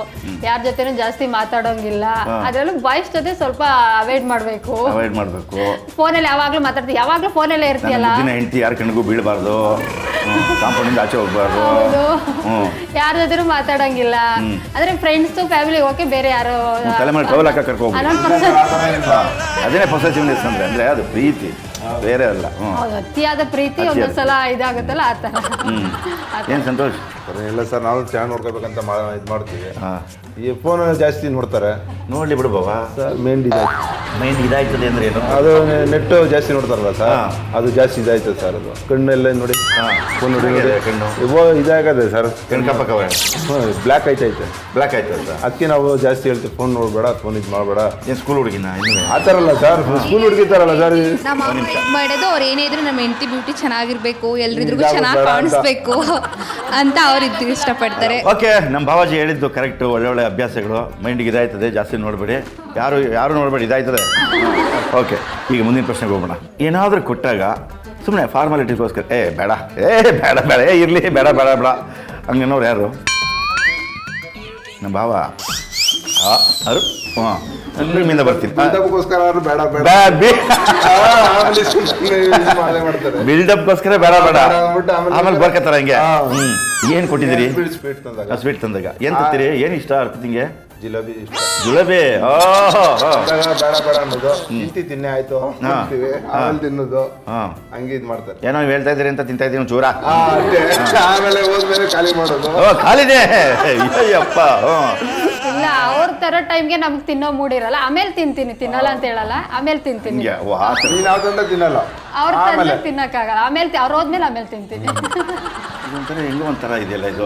ಯಾರ ಜೊತೆನೂ ಜಾಸ್ತಿ ಮಾತಾಡೋಂಗಿಲ್ಲ. ಅದ್ರಲ್ಲೂ ಬಾಯ್ಸ್ ಜೊತೆ ಸ್ವಲ್ಪ ಅವಾಯ್ಡ್ ಮಾಡ್ಬೇಕು. ಅವಾಯ್ಡ್ ಮಾಡಬೇಕು. ಫೋನಲ್ಲಿ ಯಾವಾಗ್ಲೂ ಮಾತಾಡ್ತೀವಿ ಯಾವಾಗ್ಲೂ ಫೋನಲ್ಲೇ ಅಲ್ಲೇ ಇರ್ತೀಯಲ್ಲ? ಹೆಂಡತಿ ಯಾರ ಕಣ್ಣಿಗೂ ಬೀಳಬಾರ್ದು. ಕಾಂಪೌಂಡಿಂದ ಆಚೆ ಹೋಗ್ಬಾರ್ದು. ಯಾರ ಜೊತೆನೂ ಮಾತಾಡಂಗಿಲ್ಲ. ಅಂದ್ರೆ ಫ್ರೆಂಡ್ಸ್ ಫ್ಯಾಮಿಲಿ ಓಕೆ ಬೇರೆ ಯಾರು ತಲೆ ಮೇಲೆ ಟವಲ್ ಹಾಕ ಕರ್ಕೊ ಅದೇನೇ ಪೊಸೆಸಿವ್ನೆಸ್ ಅಂದ್ರೆ ಅಂದ್ರೆ ಅದು ಪ್ರೀತಿ. ಬೇರೆ ಅಲ್ಲ. ಹ್ಞೂ ಹೌದು ಅತಿಯಾದ ಪ್ರೀತಿ ಒಂದೊಂದ್ಸಲ ಇದಾಗುತ್ತಲ್ಲ ಆ ಥರ. ಏನು ಸಂತೋಷ್? ಇಲ್ಲ ಸರ್ ನಾವು ಚೆನ್ನಾಗಿ ನೋಡ್ಕೋಬೇಕಂತ ಇದು ಮಾಡ್ತೀವಿ. ಹಾಂ. ಈ ಫೋನ್ ಜಾಸ್ತಿ ನೋಡ್ತಾರೆ. ನೋಡ್ಲಿ ಬಿಡು ಸರ್ ಮೇನ್ ಇದಾಯ್ತು ಮೈಂಡ್ ಇದಾಯ್ತದೆ ಅಂದ್ರೆ ಏನು? ಅದು ನೆಟ್ ಜಾಸ್ತಿ ನೋಡ್ತಾರಲ್ಲ ಸರ್? ಅದು ಜಾಸ್ತಿ ಇದಾಯ್ತದೆ ಸರ್ ಅದು. ಕಣ್ಣೆಲ್ಲ ನೋಡಿ ಹಾ. ಫೋನ್ ನೋಡಿ ಕಣ್ಣು? ಇವು ಇದಾಗದೆ ಸರ್. ಕಣ್ಕಪ್ಪಕ್ಕ ಬ್ಲ್ಯಾಕ್ ಐತೆ ಬ್ಲ್ಯಾಕ್ ಆಯ್ತು ಅಂತ ಅದಕ್ಕೆ ನಾವು ಜಾಸ್ತಿ ಹೇಳ್ತೀವಿ ಫೋನ್ ನೋಡಬೇಡ ಫೋನ್ ಇದು ಮಾಡಬೇಡ. ಏನು ಸ್ಕೂಲ್ ಹುಡುಗಿನ? ಆ ಥರ ಅಲ್ಲ ಸರ್ ಸ್ಕೂಲ್ ಹುಡುಗಿತಾರಲ್ಲ ಸರ್. ನಮ್ಮ ಮಾಡೋದು ಅವ್ರು ಏನೇ ಇದ್ರು ನಮ್ಮ ಹೆಂಡತಿ ಬ್ಯೂಟಿ ಚೆನ್ನಾಗಿರ್ಬೇಕು ಎಲ್ರಿದ್ರಿಗೂ ಚೆನ್ನಾಗಿ. ಕಾಣಿಸ್ಬೇಕು ಅಂತ ಅವ್ರು ಇದು ಇಷ್ಟಪಡ್ತಾರೆ. ಓಕೆ ನಮ್ಮ ಬಾವಾಜಿ ಹೇಳಿದ್ದು ಕರೆಕ್ಟು ಒಳ್ಳೊಳ್ಳೆ ಅಭ್ಯಾಸಗಳು. ಮೈಂಡಿಗೆ ಇದಾಯ್ತದೆ ಜಾಸ್ತಿ ನೋಡಬೇಡಿ. ಯಾರು ಯಾರು ನೋಡಬೇಡಿ ಇದಾಯ್ತದೆ. ಓಕೆ ಈಗ ಮುಂದಿನ ಪ್ರಶ್ನೆಗೆ ಹೋಗೋಣ. ಏನಾದರೂ ಕೊಟ್ಟಾಗ ಸುಮ್ಮನೆ ಫಾರ್ಮಾಲಿಟಿಗೋಸ್ಕರ ಏ ಬೇಡ ಏ ಬೇಡ ಬೇಡ ಏ ಇರಲಿ ಬೇಡ ಬೇಡ ಬೇಡ. ಹಂಗನ್ನೋರು ಯಾರು? ನಮ್ಮ ಭಾವ. ಅರು ಹಾಂ ನಿಮ್ಮಿಂದ ಬರ್ತೀನಿ. ಅವ್ರು ಬೇಡ ಬೇಡ. ಬಿಲ್ಡಪ್ಗೋಸ್ಕರ ಬೇಡ ಬೇಡ. ಆಮೇಲೆ ಬರ್ಕತ್ತಾರ ಹಂಗೆ. ಹ್ಞೂ ಏನು ಕೊಟ್ಟಿದ್ದೀರಿ? ಸ್ವೀಟ್ ತಂದಾಗ. ಏನು ತಿಂತೀರಿ ಏನು ಇಷ್ಟ ಅರ್ಪತಿಂಗೆ ಜಿಲೇಬಿ ಇಷ್ಟ. ಜುಳಬೆ ಅಂದಾಗ ಬೇಡ ಬೇಡ ಅನ್ನೋದು. ತಿಂತಿ ತಿನ್ನೆ ಆಯ್ತು. ಹಾ. ಅಂತೀವಿ ಆಮೇಲೆ ತಿನ್ನೋದು. ಹಾಂ. ಹಂಗೆ ಇದು ಮಾಡ್ತಾರೆ. ಏನೋ ನೀವ್ ಹೇಳ್ತಾ ಇದ್ದೀರಿ ಅಂತ ತಿಂತಾ ಇದ್ದೀನಿ ಚೂರ ಆ, ಅಷ್ಟೇ. ಆಮೇಲೆ ಹೋದ್ಮೇಲೆ ಖಾಲಿ ಮಾಡೋದು. ಓ ಖಾಲಿದೆ ಅಯ್ಯಪ್ಪ ಇಲ್ಲ ಅವ್ರ ತರ ಟೈಮ್ಗೆ ನಮ್ಗೆ ತಿನ್ನೋ ಮೂಡ್ ಇರಲ್ಲ. ಆಮೇಲೆ ತಿಂತೀನಿ ತಿನ್ನಲ್ಲ ಅಂತ ಹೇಳಲ್ಲ. ಆಮೇಲೆ ತಿಂತೀನಿ. ಹಿಂಗೆ ಥರ. ನೀನ್ ಯಾವ ತಂದ ತಿನ್ನಲ್ಲ? ಅವ್ರ ಆಮೇಲೆ. ತಂದ್ರೆ ತಿನ್ನಕ್ಕಾಗಲ್ಲ. ಆಮೇಲೆ ಅವ್ರ ಹೋದ್ಮೇಲೆ ಆಮೇಲೆ ತಿಂತೀನಿ. ಇದೊಂಥರ ಹೆಂಗೋ ಒಂಥರ ಇದೆಯಲ್ಲ ಇದು.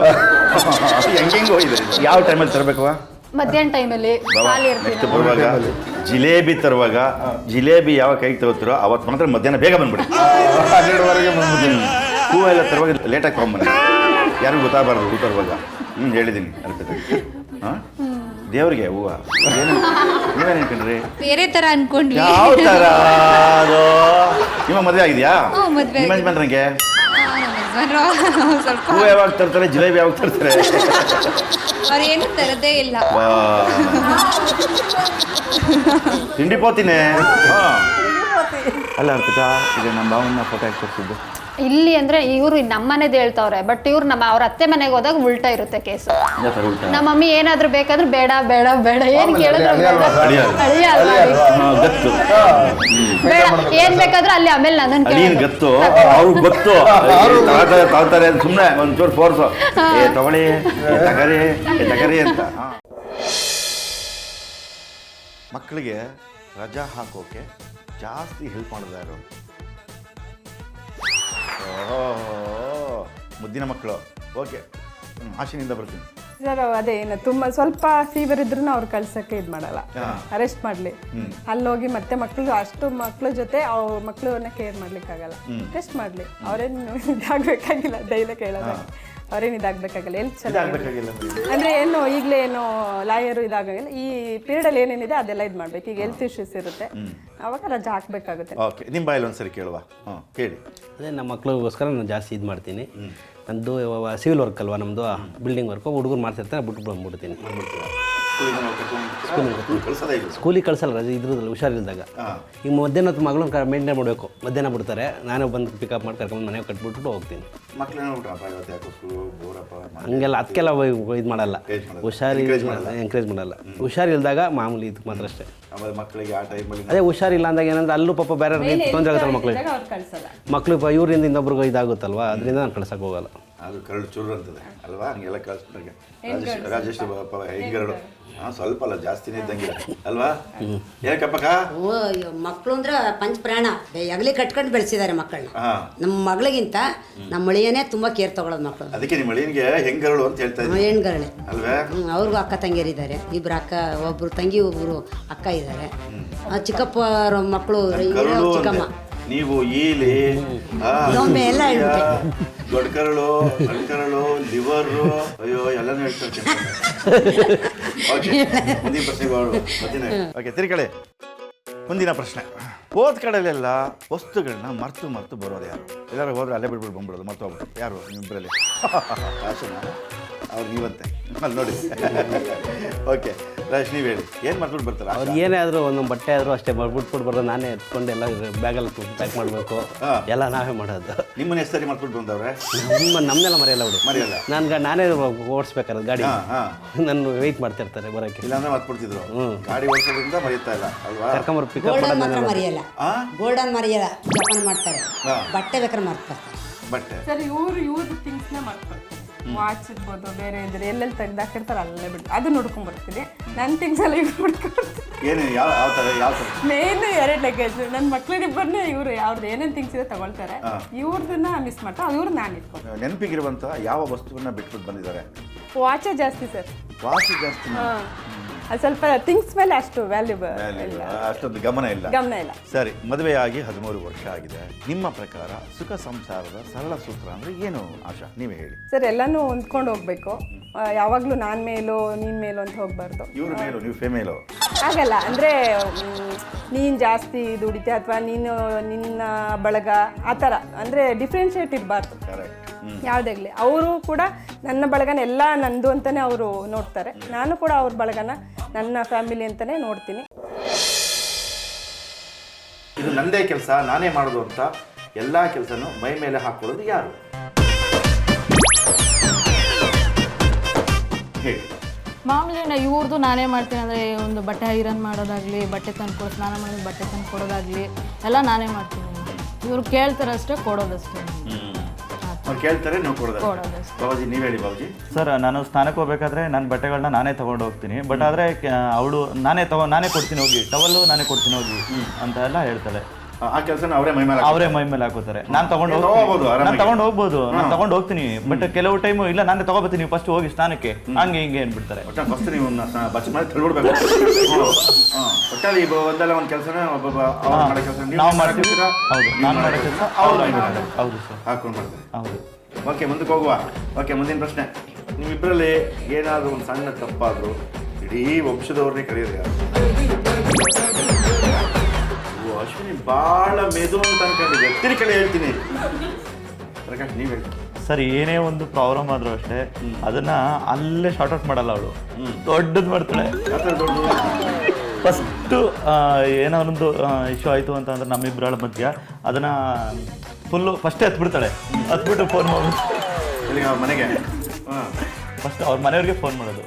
ಹೆಂಗೆಂಗೋ ಇದೆ ಇದು. ಯಾವ ಟೈಮಲ್ಲಿ ತರಬೇಕವ ಮಧ್ಯಾಹ್ನ ಟೈಮಲ್ಲಿ ಖಾಲಿ ನೆಕ್ಸ್ಟ್ ಇರ್ತೀನಿ ಬರುವಾಗ ಜಿಲೇಬಿ ತರುವಾಗ ಜಿಲೇಬಿ ಯಾವ ಕೈಗೆ ತಗೋತಿರೋ ಅವತ್ತು ಮಾತ್ರ ಮಧ್ಯಾಹ್ನ ಬೇಗ ಬಂದ್ಬಿಡಿ. ಹನ್ನೆರಡುವರೆಗೆ ಹೂವು ಎಲ್ಲ ತರುವಾಗ ಲೇಟಾಗಿ ತೊಗೊಂಬನ್ನಿ ಯಾರಿಗೂ ಗೊತ್ತಾಗಬಾರ್ದು ಹೂ ತರುವಾಗ. ಹ್ಞೂ ಹೇಳಿದ್ದೀನಿ ಅರ್ಪಿತ. ಹಾಂ? ದೇವ್ರಿಗೆ ಹೂವು. ಏನು? ನೀವೇನು ಹೇಳ್ಕೊಂಡ್ರಿ? ಬೇರೆ ತರ ಅನ್ಕೊಂಡ್ವಿ. ಯಾವ ಥರ ಅದು. ನಿಮ್ಮ ಮದುವೆ ಆಗಿದೆಯಾ? ಹ್ಞೂ, ಮದ್ವೆ ನಿಮ್ಮ ಆಗಿದೆ. ಯಜಮಾನ್ರಂಗೆ? ಆ, ಯಜಮಾನ್ರು ಸ್ವಲ್ಪ ಹೂವು ಯಾವಾಗ ತರ್ತಾರೆ? ಜಿಲೇಬಿ ಯಾವಾಗ ತರ್ತಾರೆ? ಅವ್ರು ಏನು ತರದೇ ಇಲ್ಲ. ವಾ. ತಿಂಡಿ ಪೋತಿನೇ? ಅಲ್ಲ ಅರ್ಪಿತಾ ಇದೆ ನಮ್ಮ ಭಾವನ ಫೋಟೋ ಹಾಕಿ ತೋರಿಸಿದ್ದು. ಇಲ್ಲಿ ಅಂದ್ರೆ ಇವ್ರು ನಮ್ಮನೇದು ಹೇಳ್ತಾವ್ರೆ ಬಟ್ ಇವ್ರು ನಮ್ಮ ಅವ್ರ ಅತ್ತೆ ಮನೆಗೆ ಹೋದಾಗ ಉಲ್ಟಾ ಇರುತ್ತೆ ಕೇಸು. ನಮ್ಮ ಮಮ್ಮಿ ಏನಾದ್ರು ಬೇಕಾದ್ರೂ ಬೇಡ ಬೇಡ ಬೇಡ ಏನ್ ಕೇಳಿದ್ರು ಬೇಡ. ಏನ್ ಬೇಕಾದ್ರೂ ಅಲ್ಲಿ ಆಮೇಲೆ ನನ್ನ ಗೊತ್ತು ಕೇಳೋದು. ಗತ್ತು? ಅವ್ರಿಗೆ ಗೊತ್ತು. ತಾಳ್ತಾರೆ ಸುಮ್ಮನೆ ಒಂಚೂರು ಫೋರ್ಸ್ ಏ ತಗೊಳ್ಳಿ ತಗರಿ ತಗರಿ ಅಂತ. ಮಕ್ಕಳಿಗೆ ರಜಾ ಹಾಕೋಕೆ ಜಾಸ್ತಿ ಹೆಲ್ಪ್ ಮಾಡಿದ ಯಾರು? ಓಹೋ ಮುದ್ದಿನ ಮಕ್ಕಳು. ಓಕೆ. ಆಶಿನಿಂದ ಬರ್ತೀನಿ. ಸರ್ ಅದೇ ಏನು ತುಂಬ ಸ್ವಲ್ಪ ಫೀವರ್ ಇದ್ರೂ ಅವ್ರು ಕಳ್ಸಕ್ಕೆ ಇದು ಮಾಡಲ್ಲ. ಅರೆಸ್ಟ್ ಮಾಡಲಿ. ಅಲ್ಲೋಗಿ ಮತ್ತೆ ಮಕ್ಕಳು ಅಷ್ಟು ಮಕ್ಕಳ ಜೊತೆ ಅವ್ರ ಮಕ್ಕಳನ್ನ ಕೇರ್ ಮಾಡ್ಲಿಕ್ಕಾಗಲ್ಲ. ಅರೆಸ್ಟ್ ಮಾಡಲಿ. ಅವ್ರೇನು ಇದಾಗಬೇಕಾಗಿಲ್ಲ ಡೈಲಿ ಕೇಳೋದು ಅವ್ರೇನು ಇದಾಗಬೇಕಾಗಲ್ಲ? ಎಲ್ಲಿ ಇದಾಗಬೇಕಾಗಿಲ್ಲ ಅಂದರೆ ಏನು ಈಗಲೇ ಏನು ಲಾಯರು ಇದಾಗಲ್ಲ ಈ ಪೀರಿಯಡಲ್ಲಿ ಏನೇನಿದೆ ಅದೆಲ್ಲ ಇದು ಮಾಡಬೇಕು. ಈಗ ಹೆಲ್ತ್ ಇಶ್ಯೂಸ್ ಇರುತ್ತೆ. ಅವಾಗ ರಜಾ ಹಾಕಬೇಕಾಗುತ್ತೆ. ಓಕೆ ನಿಮ್ಮ ಬಾಯಲ್ಲಿ ಒಂದ್ಸರಿ ಕೇಳುವ. ಹಾಂ ಕೇಳಿ. ಅದೇ ನಮ್ಮ ಮಕ್ಳಿಗೋಸ್ಕರ ನಾನು ಜಾಸ್ತಿ ಇದು ಮಾಡ್ತೀನಿ. ನಂದು ಸಿವಿಲ್ ವರ್ಕ್ ಅಲ್ವಾ ನಮ್ಮದು ಬಿಲ್ಡಿಂಗ್ ವರ್ಕು ಹುಡುಗರು ಮಾಡ್ತಿರ್ತಾರೆ ಬಿಟ್ಟು ಬಂದ್ಬಿಡ್ತೀನಿ. ಸ್ಕೂಲಿಗೆ ಕಳ್ಸಲ್ಲ ರಜೆ ಇದ್ರದಲ್ಲ ಹುಷಾರಿಲ್ದಾಗ. ಈಗ ಮಧ್ಯಾಹ್ನ ಹೊತ್ತು ಮಗಳನ್ನ ಮೇಂಟೈನ್ ಮಾಡಬೇಕು. ಮಧ್ಯಾಹ್ನ ಬಿಡ್ತಾರೆ. ನಾನೇ ಬಂದು ಪಿಕಪ್ ಮಾಡಿ ಕರ್ಕೊಂಡು ಮನೆಗೆ ಕಟ್ಬಿಟ್ಟು ಹೋಗ್ತೀನಿ. ಹಂಗೆಲ್ಲ ಅದಕ್ಕೆಲ್ಲ ಇದು ಮಾಡಲ್ಲ. ಹುಷಾರಿ ಎಂಕರೇಜ್ ಮಾಡಲ್ಲ. ಹುಷಾರಿಲ್ದಾಗ ಮಾಮೂಲಿ ಇದಕ್ಕೆ ಮಾತ್ರ ಅಷ್ಟೇ. ಅದೇ ಹುಷಾರಿಲ್ಲ ಅಂದಾಗ ಏನಂದ್ರೆ ಅಲ್ಲೂ ಪಾಪ ಬೇರೆ ತೊಂದರೆ ಆಗುತ್ತಲ್ಲ ಮಕ್ಳಿಗೆ? ಮಕ್ಳು ಇವರಿಂದ ಇನ್ನೊಬ್ರಿಗೂ ಇದಾಗುತ್ತಲ್ವಾ? ಅದರಿಂದ ನಾನು ಕಳ್ಸಕ್ಕೆ ಹೋಗಲ್ಲ. ಅದು ಕರಳು ಚುರು ಅಂತದೆ ಅಲ್ವಾ? ಹಂಗೆಲ್ಲ ಕಳಿಸ್ಬಿಟ್ಟಾಗೆ ರಾಜೇಶ್ ರಾಜೇಶ್ ಪಾಪ ಹೆಂಗರಳು. ಹಾಂ ಸ್ವಲ್ಪ ಅಲ್ಲ ಜಾಸ್ತಿನೇ ಇದ್ದಂಗೆ. ಅಲ್ವಾ? ಏನಕ್ಕಪ್ಪಕ್ಕ? ಓ ಅಯ್ಯೋ ಮಕ್ಕಳು ಅಂದ್ರೆ ಪಂಚಪ್ರಾಣ. ಹಗಲಿ ಕಟ್ಕೊಂಡು ಬೆಳೆಸಿದ್ದಾರೆ ಮಕ್ಕಳನ್ನ. ಹಾಂ. ನಮ್ಮ ಮಗಳಿಗಿಂತ ನಮ್ಮ ಮಳಿಯನೇ ತುಂಬಾ ಕೇರ್ ತಗೊಳ್ಳೋದು ಮಕ್ಕಳು. ಅದಕ್ಕೆ ನಿಮ್ಮ ಮಳಿಯನ್ಗೆ ಹೆಂಗರಳು ಅಂತ ಹೇಳ್ತಾ ಇದ್ದೀನಿ. ಹೆಣ್ಗರಳೆ. ಅಲ್ವೇ? ಅವ್ರಿಗೂ ಅಕ್ಕ ತಂಗಿಯರಿದ್ದಾರೆ ಇಬ್ರು ಅಕ್ಕ ಒಬ್ರು ತಂಗಿ ಒಬ್ರು ಅಕ್ಕ ಇದ್ದಾರೆ. ಆ ಚಿಕ್ಕಪ್ಪ ಮಕ್ಕಳು ಕರಳು ಚಿಕ್ಕಮ್ಮ. ಅಂದೆ. ನೀವು ಈಲಿ ಆ, ದೊಂಬೆ ಎಲ್ಲ ಹೇಳ್ಬಿಟ್ಟೆ. ದೊಡ್ಡ ಕರಳು ಸಣ್ಣ ಕರಳು ಲಿವರ್ ಅಯ್ಯೋ ಎಲ್ಲಾನು ಹೇಳ್ತಾರೆ ಮುಂದಿನ. ಓಕೆ ತಿರ್ಗಡೆ ಮುಂದಿನ ಪ್ರಶ್ನೆ. ಹೋದ ಕಡೆಲೆಲ್ಲ ವಸ್ತುಗಳನ್ನ ಮರ್ತು ಮರ್ತು ಬರೋದು ಯಾರು? ಎಲ್ಲರೂ ಹೋದ್ರೆ ಅಲ್ಲೇ ಬಿಡ್ಬಿಟ್ಟು ಬಂದ್ಬಿಡೋದು, ಮರ್ತು ಹೋಗ್ಬೋದು ಯಾರು ನಿಮ್ಮಿಬ್ಬರಲ್ಲಿ ಅವ್ರು ನೀವಂತೆ. ಅಲ್ಲಿ ನೋಡಿ. ಓಕೆ ರಾಜ್ ನೀವು ಹೇಳಿ. ಏನು ಮಾಡ್ಬಿಟ್ಟು ಬರ್ತಾರೆ? ಅವ್ರು ಏನೇ ಆದರೂ ಒಂದೊಂದು ಬಟ್ಟೆ ಆದರೂ ಅಷ್ಟೇ ಬಿಟ್ಬಿಟ್ಟು ಬರೋದು ನಾನೇ ಎತ್ಕೊಂಡು ಎಲ್ಲ ಬ್ಯಾಗಲ್ಲಿ ಪ್ಯಾಕ್ ಮಾಡಬೇಕು. ಎಲ್ಲ ನಾವೇ ಮಾಡೋದು. ನಿಮ್ಮನ್ನ ಎಷ್ಟು ಸರಿ ಮರ್ತ್ಬಿಟ್ಟು ಬಂದವ್ರೆ? ನಿಮ್ಮ ನಮ್ಮನ್ನೆಲ್ಲ ಮರೆಯಲ್ಲ ಬಿಡಿ. ಮರೆಯಲ್ಲ ನಾನು ನಾನೇ ಓಡಿಸ್ಬೇಕಾದ್ರೆ ಗಾಡಿ. ನಾನು ವೆಯ್ಟ್ ಮಾಡ್ತಾ ಇರ್ತಾರೆ ಬರೋಕ್ಕೆ. ಇಲ್ಲಾಂದ್ರೆ ಮರ್ತ್ಬಿಡ್ತಿದ್ರು. ಗಾಡಿ ಓಡಿಸೋದ್ರಿಂದ ಮರೆಯುತ್ತಾ ಇಲ್ಲ ಅಲ್ವಾ? ಕರ್ಕೊಂಬರ್ ಪಿಕಪ್ ಮಾಡೋದು ಮರೆಯಲ್ಲ. ಗೋಲ್ಡನ್ ಮರೆಯಲ್ಲ. ಜಪಾನ್ ಮಾಡ್ತಾರೆ. ಬಟ್ಟೆ ಬೇಕಾದ್ರೆ ಮರ್ತಾರೆ ಬಟ್ಟೆ. ಸರಿ ಇವರು ಇವ್ರ ಥಿಂಗ್ಸ್ನ ಮಾಡ್ಕೊಳ್ತಾರೆ ವಾಚ್ ಇರ್ಬೋದು ಬೇರೆ ಇದ್ರೆ ಎಲ್ಲೆಲ್ಲಿ ತೆಗ್ದಾಕಿರ್ತಾರೆ ಅಲ್ಲೇ ಬಿಟ್ಟು ಅದು ನೋಡ್ಕೊಂಡ್ ಬರ್ತೀನಿ ನನ್ನ ಥಿಂಗ್ಸ್ ಎಲ್ಲ ಇವ್ರು ಏನು ಯಾವ ಯಾವ ಥರ ಯಾವ ಥರ ಮೇನ್ ಎರಡು ಲಗೇಜ್ ನನ್ನ ಮಕ್ಳಿಬ್ಬರನ್ನೇ ಇವ್ರು ಅವ್ರದ್ದು ಏನೇನು ಥಿಂಗ್ಸ್ ಇದೆ ತಗೊಳ್ತಾರೆ. ಇವ್ರದನ್ನ ಮಿಸ್ ಮಾಡ್ತಾ ಇವ್ರು ನಾನು ಇಟ್ಕೊಂಡು ನೆನಪಿಗಿರುವಂತಹ ಯಾವ ವಸ್ತುವನ್ನ ಬಿಟ್ಬಿಟ್ಟು ಬಂದಿದ್ದಾರೆ? ವಾಚೇ ಜಾಸ್ತಿ ಸರ್. ವಾಚ್ ಜಾಸ್ತಿ ಹಾಂ. ಅದು ಸ್ವಲ್ಪ ಥಿಂಗ್ಸ್ ಮೇಲೆ ಅಷ್ಟು ವ್ಯಾಲ್ಯೂಬಲ್ ಇಲ್ಲ. ಅಷ್ಟೊಂದು ಗಮನ ಇಲ್ಲ. ಗಮನ ಇಲ್ಲ. ಸರಿ ಮದುವೆಯಾಗಿ ಹದಿಮೂರು ವರ್ಷ ಆಗಿದೆ. ನಿಮ್ಮ ಪ್ರಕಾರ ಸುಖ ಸಂಸಾರದ ಸರಳ ಸೂತ್ರ ಅಂದ್ರೆ ಏನು ಆಶಾ? ನೀವೇ ಹೇಳಿ. ಸರ್ ಎಲ್ಲಾನು ಹೊಂದ್ಕೊಂಡು ಹೋಗ್ಬೇಕು. ಯಾವಾಗಲೂ ನಾನು ಮೇಲೋ ನೀನ್ ಮೇಲೋ ಅಂತ ಹೋಗ್ಬಾರ್ದು. ಇವ್ರ ಮೇಲೂ ನೀವು ಫೇಮೇಲು ಆಗಲ್ಲ ಅಂದರೆ ನೀನು ಜಾಸ್ತಿ ದುಡಿತೆ ಅಥವಾ ನೀನು ನಿನ್ನ ಬಳಗ ಆ ಥರ. ಅಂದರೆ ಡಿಫ್ರೆನ್ಷಿಯೇಟ್ ಇರಬಾರ್ದು ಕರೆಕ್ಟ್ ಯಾವುದಾಗಲಿ ಅವರು ಕೂಡ ನನ್ನ ಬಳಗನ ಎಲ್ಲ ನಂದು ಅಂತಾನೆ ಅವರು ನೋಡ್ತಾರೆ. ನಾನು ಕೂಡ ಅವ್ರ ಬಳಗನ ನನ್ನ ಫ್ಯಾಮಿಲಿ ಅಂತಲೇ ನೋಡ್ತೀನಿ. ಇದು ನಂದೇ ಕೆಲಸ ನಾನೇ ಮಾಡೋದು ಅಂತ ಎಲ್ಲ ಕೆಲಸನೂ ಮೈ ಮೇಲೆ ಹಾಕೊಳ್ಳೋದು ಯಾರು? ಹೇಳಿ. ಮಾಮೂಲಿ ನಾ ಇವ್ರದ್ದು ನಾನೇ ಮಾಡ್ತೀನಿ ಅಂದರೆ ಒಂದು ಬಟ್ಟೆ ಐರನ್ ಮಾಡೋದಾಗಲಿ ಬಟ್ಟೆ ತಂದು ಕೊಡೋ ಸ್ನಾನ ಮಾಡಿ ಬಟ್ಟೆ ತಂದು ಕೊಡೋದಾಗಲಿ ಎಲ್ಲ ನಾನೇ ಮಾಡ್ತೀನಿ. ಇವ್ರು ಕೇಳ್ತಾರಷ್ಟೇ ಕೊಡೋದಷ್ಟೇ. ಅವ್ರು ಕೇಳ್ತಾರೆ ನಾವು ಕೊಡೋದು. ಬಾಬಾಜಿ ನೀವು ಹೇಳಿ ಬಾಬಾಜಿ. ಸರ್ ನಾನು ಸ್ನಾನಕ್ಕೆ ಹೋಗ್ಬೇಕಾದ್ರೆ ನನ್ನ ಬಟ್ಟೆಗಳನ್ನ ನಾನೇ ತಗೊಂಡು ಹೋಗ್ತೀನಿ. ಬಟ್ ಆದ್ರೆ ಅವಳು ನಾನೇ ತಗೊ ನಾನೇ ಕೊಡ್ತೀನಿ ಹೋಗಿ. ಟವಲ್ಲು ನಾನೇ ಕೊಡ್ತೀನಿ ಹೋಗಿ ಅಂತ ಎಲ್ಲ ಹೇಳ್ತಾಳೆ. ಆ ಕೆಲಸನ ಅವರೇ ಮೈ ಮೇಲೆ ಅವರೇ ಮೈ ಮೇಲೆ ಹಾಕೋತಾರೆ ನಾನು ತಗೊಂಡು ಹೋಗ್ಬೋದು. ನಾನು ತಗೊಂಡು ಹೋಗ್ಬೋದು. ನಾನು. ತಗೊಂಡು ಹೋಗ್ತೀನಿ. ಬಟ್ ಕೆಲವು ಟೈಮು ಇಲ್ಲ ನಾನು ತಗೋಬತ್ತೀನಿ. ನೀವು ಫಸ್ಟ್ ಹೋಗಿ ಸ್ನಾನಕ್ಕೆ. ಹಂಗೆ ಹಿಂಗೆ ಅಂದ್ಬಿಡ್ತಾರೆ. ಫಸ್ಟ್ ನೀವು ಬಚ್ ಮಾಡಿ ತಳ್ಬಿಡ್ಬೇಕು ಒಟ್ಟಲ್ಲಿ ಒಂದಲ್ಲ ಒಂದು ಕೆಲಸನ ಒಬ್ಬೊಬ್ಬ ಅವ್ರು ಮಾಡೋ ಕೆಲಸ ನಾವು ಮಾಡ್ತೀವಿ. ಹೌದು. ನಾನು ಮಾಡೋ ಕೆಲಸ ಅವ್ರು. ಹೌದು ಸರ್. ಹಾಕೊಂಡು ಮಾಡ್ತಾರೆ. ಹೌದು. ಓಕೆ ಮುಂದಕ್ಕೆ ಹೋಗುವ. ಓಕೆ ಮುಂದಿನ ಪ್ರಶ್ನೆ. ನಿಮ್ಮಿಬ್ಬರಲ್ಲಿ ಏನಾದರೂ ಒಂದು ಸಣ್ಣ ತಪ್ಪಾದರೂ ಇಡೀ ವಂಶದವ್ರನ್ನೇ ಕರೆಯೋದು ಯಾರು? ಅಶ್ವಿನಿ ಭಾಳ ಮೆದು ಅಂತ ಅನ್ಕೊಂಡಿದ್ದೆ. ತಿರಿ ಕಡೆ ಹೇಳ್ತೀನಿ. ಪ್ರಕಾಶ್ ನೀವು ಹೇಳಿ ಸರ್ ಏನೇ ಒಂದು ಪ್ರಾಬ್ಲಮ್ ಆದ್ರೂ ಅಷ್ಟೇ ಅದನ್ನ ಅಲ್ಲೇ ಶಾರ್ಟ್ ಔಟ್ ಮಾಡಲ್ಲ ಅವಳು. ದೊಡ್ಡದು ಮಾಡ್ತಾಳೆ. ಫಸ್ಟು ಏನೋ ಒಂದು ಇಶ್ಯೂ ಆಯಿತು ಅಂತ ಅಂದ್ರೆ ನಮ್ಮಿಬ್ಬರ ಮಧ್ಯ ಅದನ್ನ ಫುಲ್ಲು ಫಸ್ಟೇ ಹತ್ಬಿಡ್ತಾಳೆ ಹತ್ಬಿಟ್ಟು ಫೋನ್ ಮಾಡ್ಬಿಟ್ಟು ಮನೆಗೆ. ಹಾಂ. ಫಸ್ಟ್ ಅವ್ರ ಮನೆಯವ್ರಿಗೆ ಫೋನ್ ಮಾಡೋದು.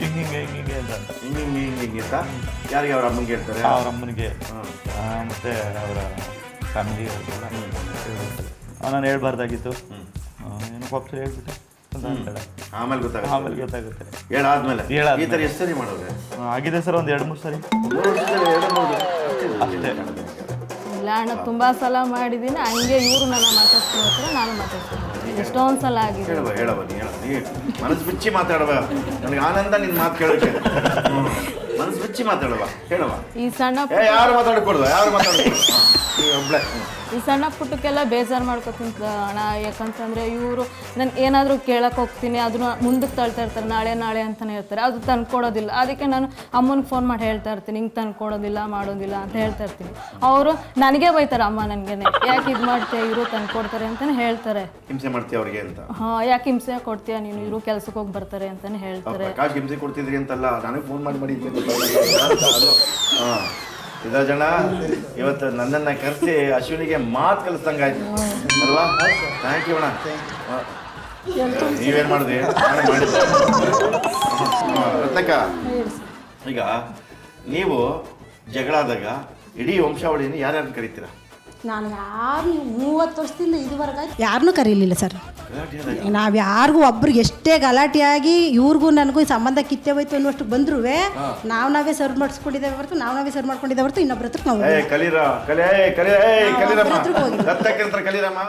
ಹಿಂಗೆ ಹಿಂಗೆ ಹಿಂಗೆ ಹಿಂಗೆ ಅಂತ. ಅಂತ ಹಿಂಗೆ ಹಿಂಗೆ ಹಿಂಗೆ ಹಿಂಗೆ ಅಂತ? ಯಾರಿಗೆ ಅವ್ರ ಅಮ್ಮನಿಗೆ ಹೇಳ್ತಾರೆ? ಅವ್ರ ಅಮ್ಮನಿಗೆ. ಮತ್ತೆ ಅವರ ಫ್ಯಾಮಿಲಿ ನಾನು ಹೇಳ್ಬಾರ್ದಾಗಿತ್ತು. ಏನು ಪಾಪ್ಸರಿ ಹೇಳ್ಬಿಟ್ಟೆ. ಆಮೇಲೆ ಗೊತ್ತಾಗುತ್ತೆ. ಆಮೇಲೆ ಗೊತ್ತಾಗುತ್ತೆ. ಹೇಳಾದ್ಮೇಲೆ. ಈ ಥರ ಎಷ್ಟು ಸರಿ ಮಾಡೋದು? ಆಗಿದೆ ಸರ್ ಒಂದು ಎರಡು ಮೂರು ಸರಿ. ಮೂರು ವರ್ಷದಲ್ಲಿ ಎರಡು ಮೂರು ಅಷ್ಟೇ ಇಲ್ಲ ಅಣ್ಣ ತುಂಬ ಸಲ ಮಾಡಿದ್ದೀನಿ ಹಂಗೆ ಇವರು ನನ್ನ ಮಾತಾಡ್ತೀನಿ ನಾನು ಮಾತಾಡ್ಸ್ಕೊಳ್ತೀನಿ ಎಷ್ಟೊಂದು ಸಲ ಆಗಿದೆ ಹೇಳವ ಹೇಳವ ನೀ ಹೇಳ. ನೀ ಮನಸ್ಸು ಬಿಚ್ಚಿ ಮಾತಾಡವ ನನಗೆ ಆನಂದ ನಿನ್ನ ಮಾತು ಕೇಳೋಕೆ. ಮನಸ್ಸು ಬಿಚ್ಚಿ ಮಾತಾಡುವ ಹೇಳುವ. ಈ ಸಣ್ಣ ಏ ಯಾರು ಮಾತಾಡಕೂಡ್ದು? ಯಾರು ಮಾತಾಡ್ಕೊಡ್ದು? ಈ ಸಣ್ಣ ಪುಟ್ಟಕ್ಕೆಲ್ಲ ಬೇಜಾರು ಮಾಡ್ಕೊತೀನಿ ಅಣ್ಣ ಯಾಕಂತಂದರೆ ಇವರು ನಾನು ಏನಾದರೂ ಕೇಳಕ್ಕೆ ಹೋಗ್ತೀನಿ ಅದನ್ನ ಮುಂದಕ್ಕೆ ತಳ್ತಾ ಇರ್ತಾರೆ ನಾಳೆ ನಾಳೆ ಅಂತಾನೆ ಹೇಳ್ತಾರೆ. ಅದು ತಂದ್ಕೊಡೋದಿಲ್ಲ. ಅದಕ್ಕೆ ನಾನು ಅಮ್ಮನಿಗೆ ಫೋನ್ ಮಾಡಿ ಹೇಳ್ತಾ ಇರ್ತೀನಿ ಹಿಂಗೆ ತಂದ್ಕೊಡೋದಿಲ್ಲ ಮಾಡೋದಿಲ್ಲ ಅಂತ ಹೇಳ್ತಾ ಇರ್ತೀನಿ. ಅವರು ನನಗೆ ಬೈತಾರೆ ಅಮ್ಮ ನನಗೆ ಯಾಕೆ ಇದು ಮಾಡ್ತೀಯ ಇವರು ತಂದ್ಕೊಡ್ತಾರೆ ಅಂತಲೇ ಹೇಳ್ತಾರೆ. ಹಿಂಸೆ ಮಾಡ್ತೀಯ ಅವ್ರಿಗೆ ಅಂತ? ಹಾಂ ಯಾಕೆ ಹಿಂಸೆ ಕೊಡ್ತೀಯ ನೀನು? ಇವರು ಕೆಲ್ಸಕ್ಕೆ ಹೋಗಿ ಬರ್ತಾರೆ ಅಂತಲೇ ಹೇಳ್ತಾರೆ. ಹಿಂಸೆ ಕೊಡ್ತಿದ್ರಿ ಅಂತಲ್ಲ ನನಗೆ ಫೋನ್ ಮಾಡಿ ಮಾಡಿ ಹಾಂ. ಜನ, ಇವತ್ತು ನನ್ನನ್ನ ಕರೆಸಿ ಅಶ್ವಿನಿಗೆ ಮಾತು ಕಲಿಸ್ದಂಗಾಯ್ತು. ಅಲ್ವಾ? ಥ್ಯಾಂಕ್ ಯು ಅಣ್ಣ. ನೀವೇನ್ ಮಾಡಿದ್ರಿ? ಮಾಡಿದ್ದೆ. ರತ್ನಕ್ಕ, ಈಗ ನೀವು ಜಗಳಾದಾಗ ಇಡೀ ವಂಶಾವಳಿಯನ್ನು ಯಾರ್ಯಾರು ಕರಿತೀರಾ? ನಾನು ಯಾರು ಮೂವತ್ತು ವರ್ಷದಿಂದ ಇದುವರೆಗೆ ಯಾರನ್ನೂ ಕರೀಲಿಲ್ಲ ಸರ್. ನಾವು ಯಾರಿಗೂ ಒಬ್ರಿಗೆ ಎಷ್ಟೇ ಗಲಾಟೆಯಾಗಿ ಇವ್ರಿಗೂ ನನಗೂ ಈ ಸಂಬಂಧ ಕಿತ್ತೆ ಹೋಯ್ತು ಅನ್ನುವಷ್ಟು ಬಂದ್ರೂ ನಾವು ನಾವೇ ಸರ್ವ್ ಮಾಡಿಸ್ಕೊಂಡಿದ್ದೇವೆ ಹೊರತು ನಾವು ನಾವೇ ಸರ್ವ್ ಮಾಡ್ಕೊಂಡಿದ್ದೇವೆ ಹೊರತು ಇನ್ನೊಬ್ರ ಹತ್ರ ನಾವು ಕಲೀರ ಕಲಿ ಕಲಿ ಕಲೀರಮ್ಮ.